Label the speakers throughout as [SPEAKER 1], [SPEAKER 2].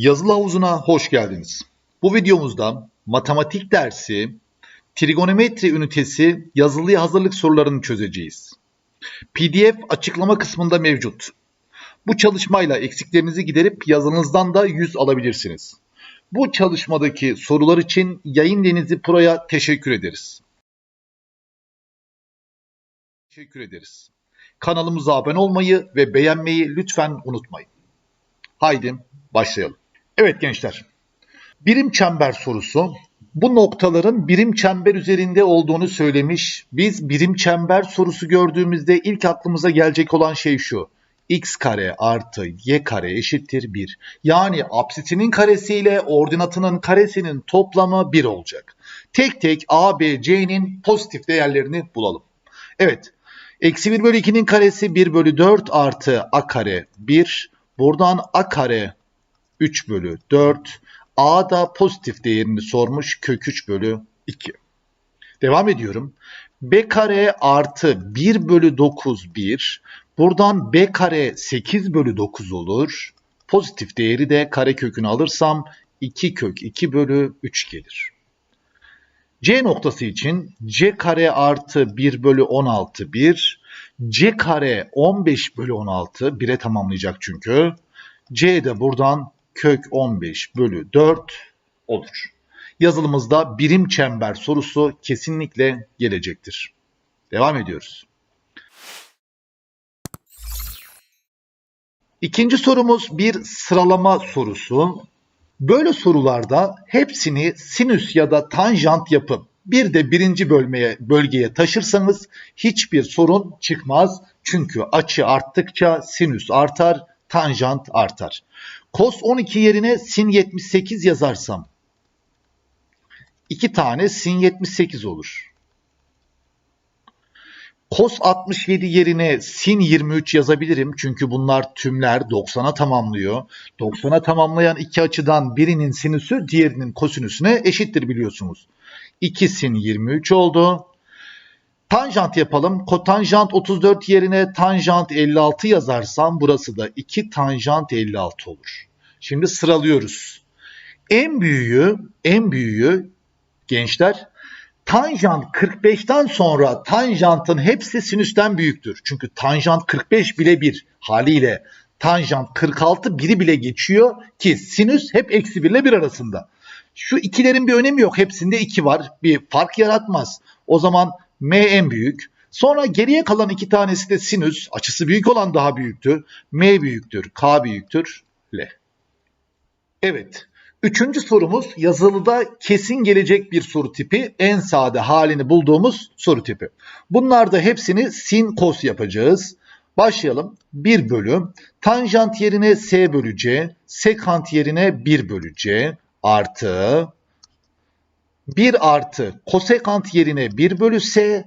[SPEAKER 1] Yazılı havuzuna hoş geldiniz. Bu videomuzda matematik dersi trigonometri ünitesi yazılıya hazırlık sorularını çözeceğiz. PDF açıklama kısmında mevcut. Bu çalışmayla eksiklerinizi giderip yazınızdan da 100 alabilirsiniz. Bu çalışmadaki sorular için Yayın Denizi Pro'ya teşekkür ederiz. Teşekkür ederiz. Kanalımıza abone olmayı ve beğenmeyi lütfen unutmayın. Haydi başlayalım. Evet gençler. Birim çember sorusu. Bu noktaların birim çember üzerinde olduğunu söylemiş. Biz birim çember sorusu gördüğümüzde ilk aklımıza gelecek olan şey şu. x kare artı y kare eşittir 1. Yani apsisinin karesiyle ordinatının karesinin toplamı 1 olacak. Tek tek a, b, c'nin pozitif değerlerini bulalım. Evet. Eksi 1 bölü 2'nin karesi 1 bölü 4 artı a kare 1. Buradan a kare 3 bölü 4. A da pozitif değerini sormuş. Kök 3 bölü 2. Devam ediyorum. B kare artı 1 bölü 9 1. Buradan B kare 8 bölü 9 olur. Pozitif değeri de kare kökünü alırsam 2 kök 2 bölü 3 gelir. C noktası için C kare artı 1 bölü 16 1. C kare 15 bölü 16 1'e tamamlayacak çünkü. C de buradan kök 15 bölü 4 olur. Yazılımızda birim çember sorusu kesinlikle gelecektir. Devam ediyoruz. İkinci sorumuz bir sıralama sorusu. Böyle sorularda hepsini sinüs ya da tanjant yapıp bir de birinci bölmeye, bölgeye taşırsanız hiçbir sorun çıkmaz. Çünkü açı arttıkça sinüs artar, tanjant artar. Cos 12 yerine sin 78 yazarsam 2 tane sin 78 olur. Cos 67 yerine sin 23 yazabilirim. Çünkü bunlar tümler 90'a tamamlıyor. 90'a tamamlayan iki açıdan birinin sinüsü diğerinin kosinüsüne eşittir biliyorsunuz. 2 sin 23 oldu. Tanjant yapalım. Kotanjant 34 yerine tanjant 56 yazarsam burası da 2 tanjant 56 olur. Şimdi sıralıyoruz. En büyüğü, en büyüğü gençler tanjant 45'ten sonra tanjantın hepsi sinüsten büyüktür. Çünkü tanjant 45 bile 1 haliyle tanjant 46 biri bile geçiyor ki sinüs hep eksi 1 ile 1 arasında. Şu ikilerin bir önemi yok. Hepsinde 2 var. Bir fark yaratmaz. O zaman M en büyük. Sonra geriye kalan iki tanesi de sinüs. Açısı büyük olan daha büyüktür. M büyüktür. K büyüktür. L. Evet. Üçüncü sorumuz yazılıda kesin gelecek bir soru tipi. En sade halini bulduğumuz soru tipi. Bunlarda hepsini sin kos yapacağız. Başlayalım. 1 bölü. Tanjant yerine s bölü c. Sekant yerine 1 bölü c. Artı 1 artı kosekant yerine 1 bölü s,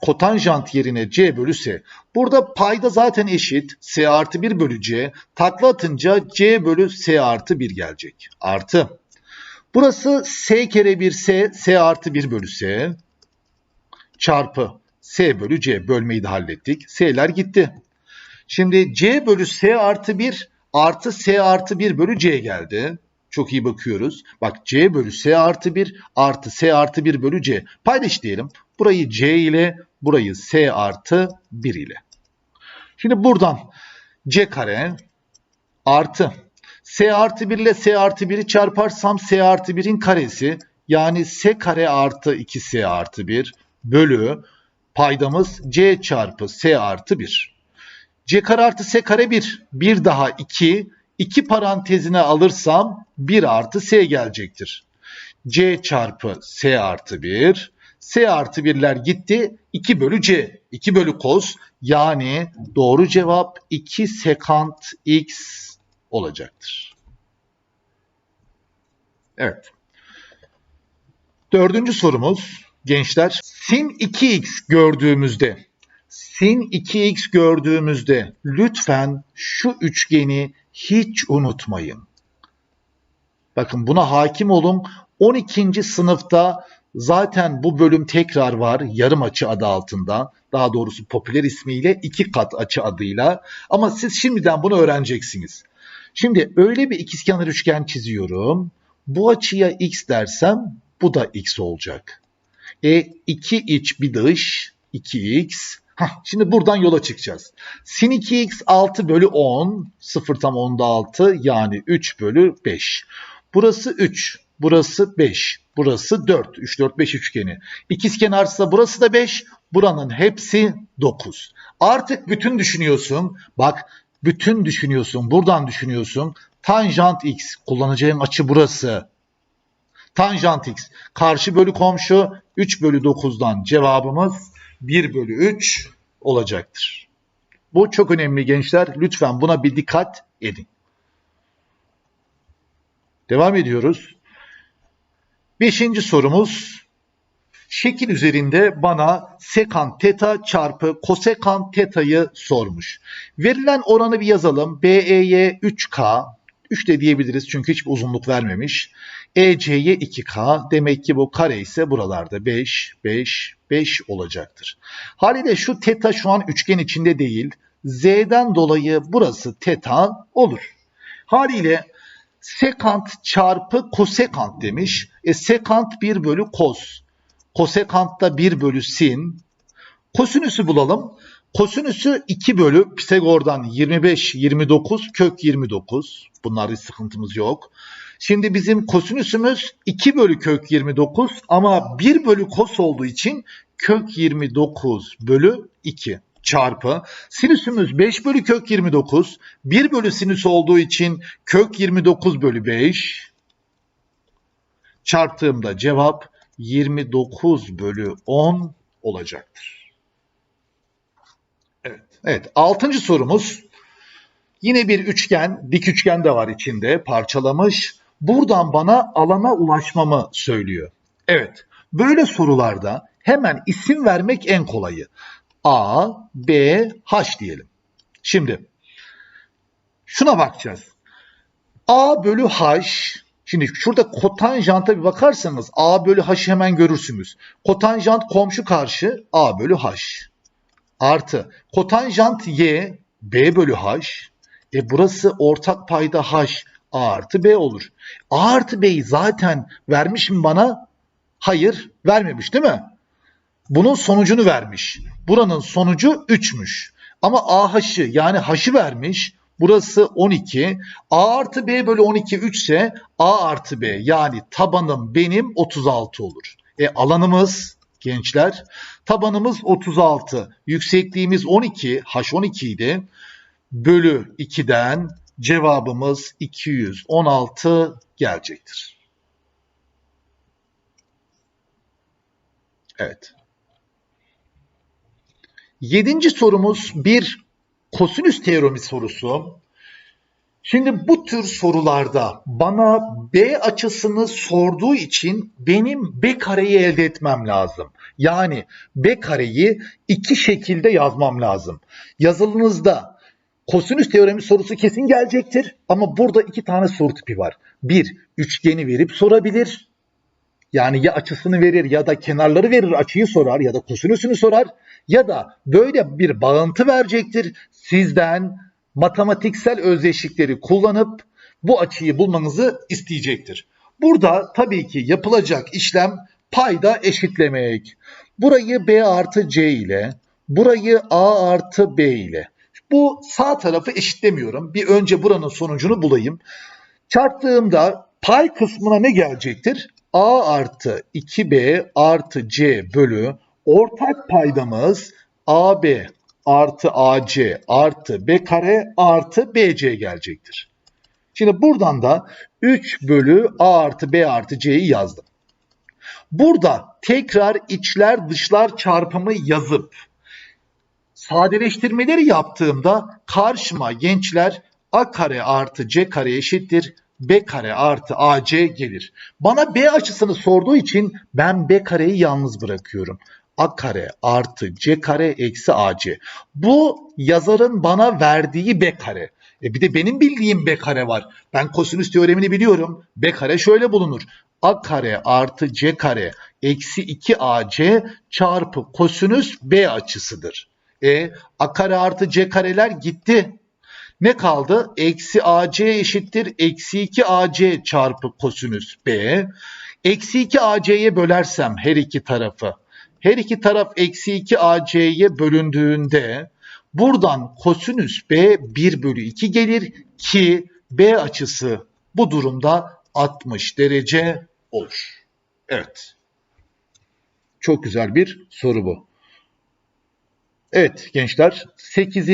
[SPEAKER 1] kotanjant yerine c bölü s. Burada payda zaten eşit. s artı 1 bölü c. Takla atınca c bölü s artı 1 gelecek. Artı. Burası s kere 1 s, s artı 1 bölü s. Çarpı s bölü c. Bölmeyi de hallettik. s'ler gitti. Şimdi c bölü s artı 1 artı s artı 1 bölü c geldi. Çok iyi bakıyoruz. Bak c bölü s artı 1 artı s artı 1 bölü c. Paydaş diyelim. Burayı c ile burayı s artı 1 ile. Şimdi buradan c kare artı s artı 1 ile s artı 1'i çarparsam s artı 1'in karesi yani s kare artı 2s artı 1 bölü paydamız c çarpı s artı 1. c kare artı s kare 1. Bir daha 2 2 parantezine alırsam 1 artı s gelecektir. c çarpı s artı 1. s artı 1'ler gitti. 2 bölü c. 2 bölü cos yani doğru cevap 2 sekant x olacaktır. Evet. Dördüncü sorumuz gençler. Sin 2x gördüğümüzde sin 2x gördüğümüzde lütfen şu üçgeni hiç unutmayın. Bakın buna hakim olun. 12. sınıfta zaten bu bölüm tekrar var yarım açı adı altında. Daha doğrusu popüler ismiyle iki kat açı adıyla. Ama siz şimdiden bunu öğreneceksiniz. Şimdi öyle bir ikizkenar üçgen çiziyorum. Bu açıya x dersem bu da x olacak. E 2 iç bir dış 2x. Hah, şimdi buradan yola çıkacağız. Sin 2x 6 bölü 10. 0 tam 10'da 6 yani 3 bölü 5. Burası 3. Burası 5. Burası 4. 3, 4, 5 üçgeni. İkizkenarsa burası da 5. Buranın hepsi 9. Artık bütün düşünüyorsun. Bak bütün düşünüyorsun. Buradan düşünüyorsun. Tanjant x. Kullanacağın açı burası. Tanjant x. Karşı bölü komşu 3 bölü 9'dan cevabımız 1 bölü 3 olacaktır. Bu çok önemli gençler. Lütfen buna bir dikkat edin. Devam ediyoruz. Beşinci sorumuz. Şekil üzerinde bana sekant teta çarpı kosekant teta'yı sormuş. Verilen oranı bir yazalım. BE'ye 3K. 3 de diyebiliriz çünkü hiçbir uzunluk vermemiş. EC'ye 2K. Demek ki bu kare ise buralarda 5, 5, 5 olacaktır. Haliyle şu teta şu an üçgen içinde değil. Z'den dolayı burası teta olur. Haliyle sekant çarpı kosekant demiş. E sekant 1 bölü kos. Kosekant da 1 bölü sin. Kosinüsü bulalım. Kosinüsü 2 bölü Pisagor'dan 25, 29, kök 29. Bunlarda hiç sıkıntımız yok. Şimdi bizim kosinüsümüz 2 bölü kök 29 ama 1 bölü kos olduğu için kök 29 bölü 2 çarpı sinüsümüz 5 bölü kök 29 1 bölü sinüs olduğu için kök 29 bölü 5 çarptığımda cevap 29 bölü 10 olacaktır. Evet. Evet. Altıncı sorumuz. Yine bir üçgen, dik üçgen de var içinde parçalamış. Buradan bana alana ulaşmamı söylüyor. Evet. Böyle sorularda hemen isim vermek en kolayı. A, B, H diyelim. Şimdi şuna bakacağız. A bölü H Şimdi şurada kotanjanta bir bakarsanız A bölü H'ı hemen görürsünüz. Kotanjant komşu karşı A bölü H. Artı kotanjant Y B bölü H. E burası ortak payda H A artı B olur. A artı B'yi zaten vermiş mi bana? Hayır vermemiş değil mi? Bunun sonucunu vermiş. Buranın sonucu 3'müş. Ama AH'ı yani H'ı vermiş. Burası 12. A artı B bölü 12 3 ise A artı B yani tabanım benim 36 olur. E alanımız gençler tabanımız 36. Yüksekliğimiz 12. H12 idi. Bölü 2'den cevabımız 216 gelecektir. Evet. Yedinci sorumuz bir kosinüs teoremi sorusu. Şimdi bu tür sorularda bana B açısını sorduğu için benim B kareyi elde etmem lazım. Yani B kareyi iki şekilde yazmam lazım. Yazılınızda kosinüs teoremi sorusu kesin gelecektir ama burada iki tane soru tipi var. Bir, üçgeni verip sorabilir. Yani ya açısını verir ya da kenarları verir açıyı sorar ya da kosinüsünü sorar ya da böyle bir bağıntı verecektir. Sizden matematiksel özdeşlikleri kullanıp bu açıyı bulmanızı isteyecektir. Burada tabii ki yapılacak işlem payda eşitlemek. Burayı B artı C ile, burayı A artı B ile. Bu sağ tarafı eşitlemiyorum. Bir önce buranın sonucunu bulayım. Çarptığımda pay kısmına ne gelecektir? A artı 2B artı C bölü ortak paydamız AB artı AC artı B kare artı BC gelecektir. Şimdi buradan da 3 bölü A artı B artı C'yi yazdım. Burada tekrar içler dışlar çarpımı yazıp sadeleştirmeleri yaptığımda karşıma gençler A kare artı C kare eşittir B kare artı AC gelir. Bana B açısını sorduğu için ben B kareyi yalnız bırakıyorum. A kare artı C kare eksi AC. Bu yazarın bana verdiği B kare. E bir de benim bildiğim B kare var. Ben kosinüs teoremini biliyorum. B kare şöyle bulunur. A kare artı C kare eksi 2 AC çarpı kosinüs B açısıdır. E A kare artı C kareler gitti. Ne kaldı? Eksi AC eşittir. Eksi 2 AC çarpı kosinüs B. Eksi 2 AC'ye bölersem her iki tarafı. Her iki taraf eksi 2 AC'ye bölündüğünde buradan kosinüs B 1 bölü 2 gelir ki B açısı bu durumda 60 derece olur. Evet. Çok güzel bir soru bu. Evet gençler 8.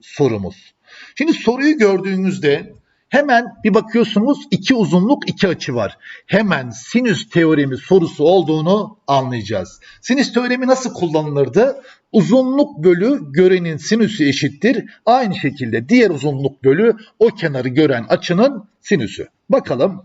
[SPEAKER 1] sorumuz. Şimdi soruyu gördüğünüzde hemen bir bakıyorsunuz iki uzunluk iki açı var. Hemen sinüs teoremi sorusu olduğunu anlayacağız. Sinüs teoremi nasıl kullanılırdı? Uzunluk bölü görenin sinüsü eşittir. Aynı şekilde diğer uzunluk bölü o kenarı gören açının sinüsü. Bakalım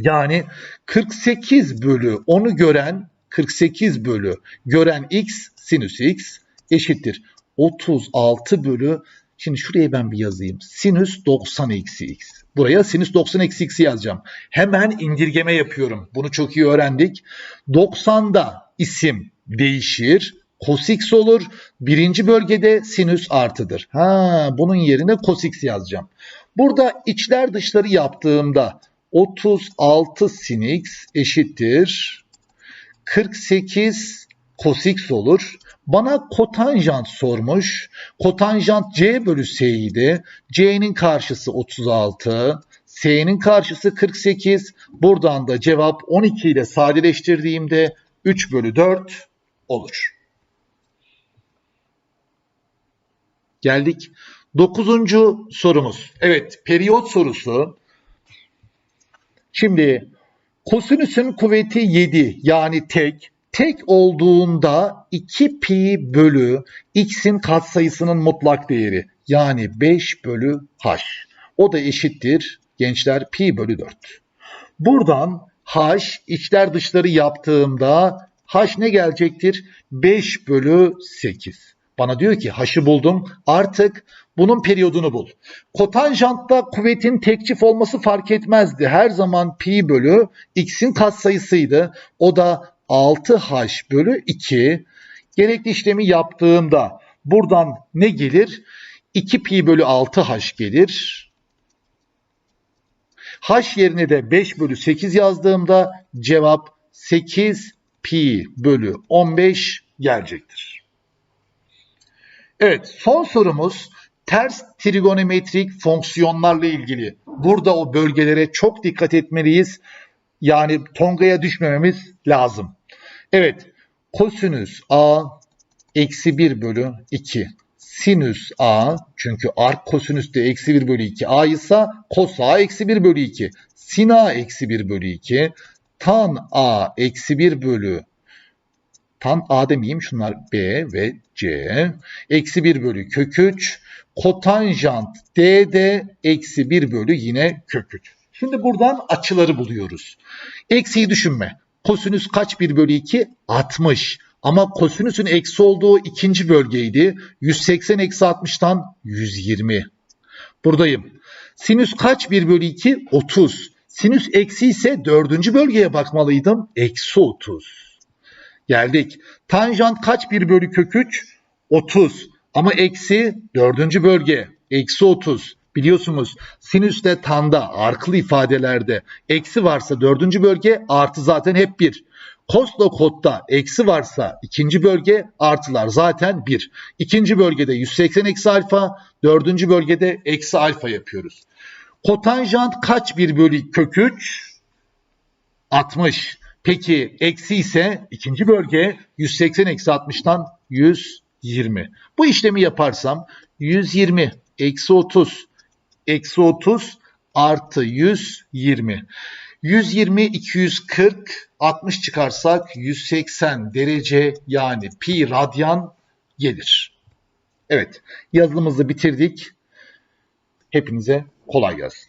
[SPEAKER 1] yani 48 bölü onu gören 48 bölü gören x sinüs x eşittir. 36 bölü şimdi şuraya ben bir yazayım. Sinüs 90 eksi x. Buraya sinüs 90 eksi x'i yazacağım. Hemen indirgeme yapıyorum. Bunu çok iyi öğrendik. 90'da isim değişir. Cos x olur. Birinci bölgede sinüs artıdır. Ha, bunun yerine cos x yazacağım. Burada içler dışları yaptığımda 36 sin x eşittir 48 cos olur. Bana kotanjant sormuş. Kotanjant c bölü s'ydi. c'nin karşısı 36. S'nin karşısı 48. Buradan da cevap 12 ile sadeleştirdiğimde 3 bölü 4 olur. Geldik. Dokuzuncu sorumuz. Evet periyot sorusu. Şimdi kosinüsün kuvveti 7 yani tek. Tek olduğunda 2 pi bölü x'in katsayısının mutlak değeri yani 5 bölü h. O da eşittir gençler pi bölü 4. Buradan h içler dışları yaptığımda h ne gelecektir? 5 bölü 8. Bana diyor ki h'ı buldum artık bunun periyodunu bul. Kotanjantta kuvvetin tek çift olması fark etmezdi. Her zaman pi bölü x'in katsayısıydı. O da 6h bölü 2. Gerekli işlemi yaptığımda buradan ne gelir? 2 pi bölü 6h gelir. h yerine de 5 bölü 8 yazdığımda cevap 8 pi bölü 15 gelecektir. Evet son sorumuz ters trigonometrik fonksiyonlarla ilgili. Burada o bölgelere çok dikkat etmeliyiz. Yani tongaya düşmememiz lazım. Evet. Kosinüs a eksi 1 bölü 2 sinüs a çünkü ark kosinüs de eksi 1 bölü 2 a ise kos a eksi 1 bölü 2 sin a eksi 1 bölü 2 tan a eksi 1 bölü. Tan a demeyeyim şunlar b ve c. Eksi 1 bölü kök 3 kotanjant d de eksi 1 bölü yine kök 3. Şimdi buradan açıları buluyoruz. Eksiyi düşünme. Kosinüs kaç 1 bölü 2? 60. Ama kosinüsün eksi olduğu ikinci bölgeydi. 180 eksi 60'tan 120. Buradayım. Sinüs kaç 1 bölü 2? 30. Sinüs eksi ise dördüncü bölgeye bakmalıydım. Eksi 30. Geldik. Tanjant kaç 1 bölü kök 3? 30. Ama eksi dördüncü bölge. Eksi 30. Biliyorsunuz sinüste tanda arklı ifadelerde eksi varsa dördüncü bölge artı zaten hep bir. Kosla kodda eksi varsa ikinci bölge artılar zaten bir. İkinci bölgede 180 eksi alfa, dördüncü bölgede eksi alfa yapıyoruz. Kotanjant kaç bir bölü kök 3? 60. Peki eksi ise ikinci bölge 180 eksi 60'tan 120. Bu işlemi yaparsam 120 eksi 30 eksi 30 artı 120. 120, 240, 60 çıkarsak 180 derece yani pi radyan gelir. Evet yazılımızı bitirdik. Hepinize kolay gelsin.